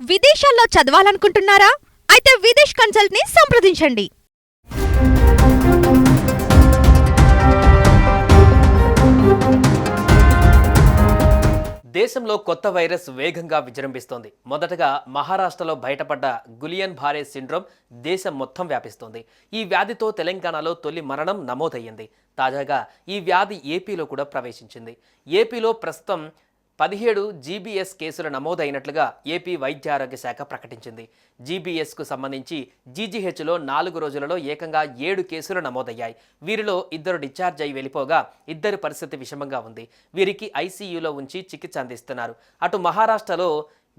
విదేశాల్లో చదవాలనుకుంటున్నారా? అయితే విదేశ్ కన్సల్ట్ని సంప్రదించండి. దేశంలో కొత్త వైరస్ వేగంగా విజృంభిస్తోంది. మొదటగా మహారాష్ట్రలో బయటపడ్డ గులియన్ భారే సిండ్రోమ్ దేశం మొత్తం వ్యాపిస్తోంది. ఈ వ్యాధితో తెలంగాణలో తొలి మరణం నమోదయ్యింది. తాజాగా ఈ వ్యాధి ఏపీలో కూడా ప్రవేశించింది. ఏపీలో ప్రస్తుతం పదిహేడు జీబీఎస్ కేసులు నమోదైనట్లుగా ఏపీ వైద్య ఆరోగ్య శాఖ ప్రకటించింది. జీబీఎస్కు సంబంధించి జీజీహెచ్లో నాలుగు రోజులలో ఏకంగా ఏడు కేసులు నమోదయ్యాయి. వీరిలో ఇద్దరు డిశ్చార్జ్ అయి వెళ్ళిపోగా ఇద్దరి పరిస్థితి విషమంగా ఉంది. వీరికి ఐసీయూలో ఉంచి చికిత్స అందిస్తున్నారు. అటు మహారాష్ట్రలో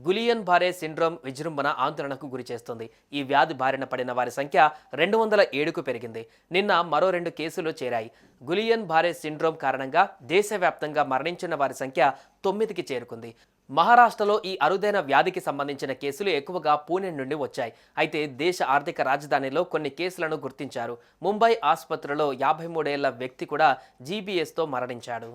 గులియన్ బారే సిండ్రోమ్ విజృంభణ ఆందోళనకు గురి చేస్తుంది. ఈ వ్యాధి బారిన పడిన వారి సంఖ్య రెండు వందల ఏడుకు పెరిగింది. నిన్న మరో రెండు కేసులు చేరాయి. గులియన్ బారే సిండ్రోమ్ కారణంగా దేశవ్యాప్తంగా మరణించిన వారి సంఖ్య తొమ్మిదికి చేరుకుంది. మహారాష్ట్రలో ఈ అరుదైన వ్యాధికి సంబంధించిన కేసులు ఎక్కువగా పూణె నుండి వచ్చాయి. అయితే దేశ ఆర్థిక రాజధానిలో కొన్ని కేసులను గుర్తించారు. ముంబై ఆసుపత్రిలో యాభై మూడేళ్ళ వ్యక్తి కూడా జీబీఎస్తో మరణించాడు.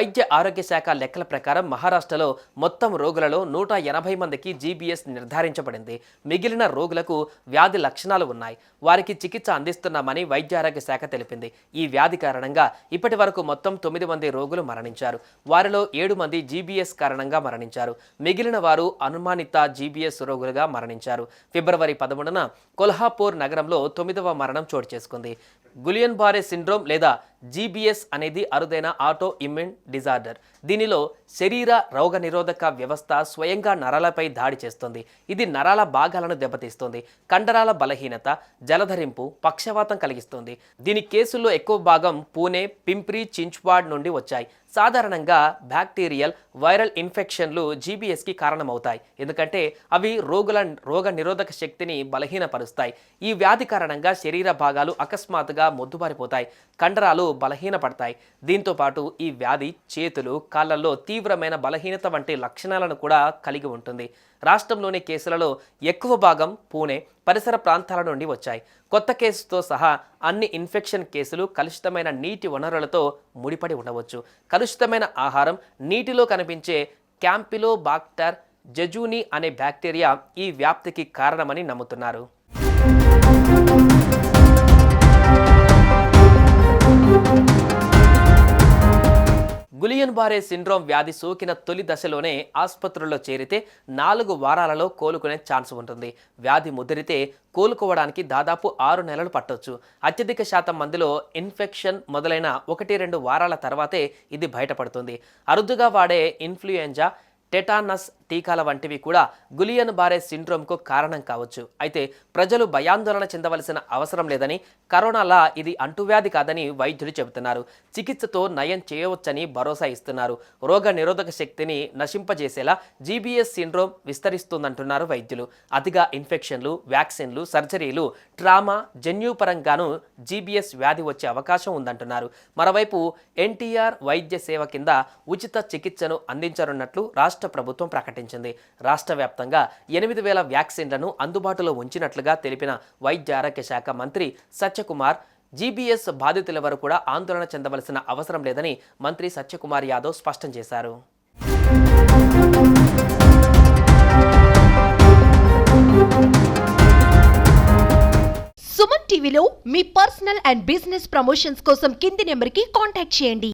వైద్య ఆరోగ్య శాఖ లెక్కల ప్రకారం మహారాష్ట్రలో మొత్తం రోగులలో నూట ఎనభై మందికి జీబీఎస్ నిర్ధారించబడింది. మిగిలిన రోగులకు వ్యాధి లక్షణాలు ఉన్నాయి. వారికి చికిత్స అందిస్తున్నామని వైద్య ఆరోగ్య శాఖ తెలిపింది. ఈ వ్యాధి కారణంగా ఇప్పటి వరకు మొత్తం తొమ్మిది మంది రోగులు మరణించారు. వారిలో ఏడు మంది జీబీఎస్ కారణంగా మరణించారు. మిగిలిన వారు అనుమానిత జీబీఎస్ రోగులుగా మరణించారు. ఫిబ్రవరి పదమూడున కొల్హాపూర్ నగరంలో తొమ్మిదవ మరణం చోటు చేసుకుంది. గులియన్ బారే సిండ్రోమ్ లేదా జీబీఎస్ అనేది అరుదైన ఆటో ఇమ్యూన్ డిజార్డర్. దీనిలో శరీర రోగ నిరోధక వ్యవస్థ స్వయంగా నరాలపై దాడి చేస్తుంది. ఇది నరాల భాగాలను దెబ్బతీస్తుంది. కండరాల బలహీనత జలధరింపు పక్షవాతం కలిగిస్తుంది. దీని కేసుల్లో ఎక్కువ భాగం పూణే పింప్రి చించ్వాడ్ నుండి వచ్చాయి. సాధారణంగా బ్యాక్టీరియల్ వైరల్ ఇన్ఫెక్షన్లు జీబీఎస్కి కారణమవుతాయి. ఎందుకంటే అవి రోగుల రోగ నిరోధక శక్తిని బలహీనపరుస్తాయి. ఈ వ్యాధి కారణంగా శరీర భాగాలు అకస్మాత్తుగా మొద్దుబారిపోతాయి. కండరాలు బలహీనపడతాయి. దీంతో పాటు ఈ వ్యాధి చేతులు కాళ్ళల్లో తీవ్రమైన బలహీనత వంటి లక్షణాలను కూడా కలిగి ఉంటుంది. రాష్ట్రంలోని కేసులలో ఎక్కువ భాగం పూణే పరిసర ప్రాంతాల నుండి వచ్చాయి. కొత్త కేసుతో సహా అన్ని ఇన్ఫెక్షన్ కేసులు కలుషితమైన నీటి వనరులతో ముడిపడి ఉండవచ్చు. కలుషితమైన ఆహారం నీటిలో కనిపించే క్యాంపిలో బాక్టర్ జజూని అనే బ్యాక్టీరియా ఈ వ్యాప్తికి కారణమని నమ్ముతున్నారు. గులియన్ బారే సిండ్రోమ్ వ్యాధి సోకిన తొలి దశలోనే ఆసుపత్రుల్లో చేరితే నాలుగు వారాలలో కోలుకునే ఛాన్స్ ఉంటుంది. వ్యాధి ముదిరితే కోలుకోవడానికి దాదాపు ఆరు నెలలు పట్టొచ్చు. అత్యధిక శాతం మందిలో ఇన్ఫెక్షన్ మొదలైన ఒకటి రెండు వారాల తర్వాతే ఇది బయటపడుతుంది. అరుదుగా వాడే ఇన్ఫ్లుయెంజా టెటానస్ టీకాల వంటివి కూడా గులియన్ బారే సిండ్రోమ్కు కారణం కావచ్చు. అయితే ప్రజలు భయాందోళన చెందవలసిన అవసరం లేదని కరోనాలా ఇది అంటువ్యాధి కాదని వైద్యులు చెబుతున్నారు. చికిత్సతో నయం చేయవచ్చని భరోసా ఇస్తున్నారు. రోగ నిరోధక శక్తిని నశింపజేసేలా జీబీఎస్ సిండ్రోమ్ విస్తరిస్తుందంటున్నారు వైద్యులు. అతిగా ఇన్ఫెక్షన్లు వ్యాక్సిన్లు సర్జరీలు ట్రామా జన్యుపరంగాను జీబీఎస్ వ్యాధి వచ్చే అవకాశం ఉందంటున్నారు. మరోవైపు ఎన్టీఆర్ వైద్య సేవ కింద ఉచిత చికిత్సను అందించనున్నట్లు రాష్ట్ర ప్రభుత్వం ప్రకటించింది. రాష్ట్ర వ్యాప్తంగా ఎనిమిది వేల వ్యాక్సిన్లను అందుబాటులో ఉంచినట్లుగా తెలిపిన వైద్య ఆరోగ్య శాఖ మంత్రి సత్యకుమార్ జీబీఎస్ బాధితులెవరు కూడా ఆందోళన చెందవలసిన అవసరం లేదని మంత్రి సత్యకుమార్ యాదవ్ స్పష్టం చేశారు. సుమన్ టీవీలో మీ పర్సనల్ అండ్ బిజినెస్ ప్రమోషన్స్ కోసం కింది నెంబర్కి కాంటాక్ట్ చేయండి.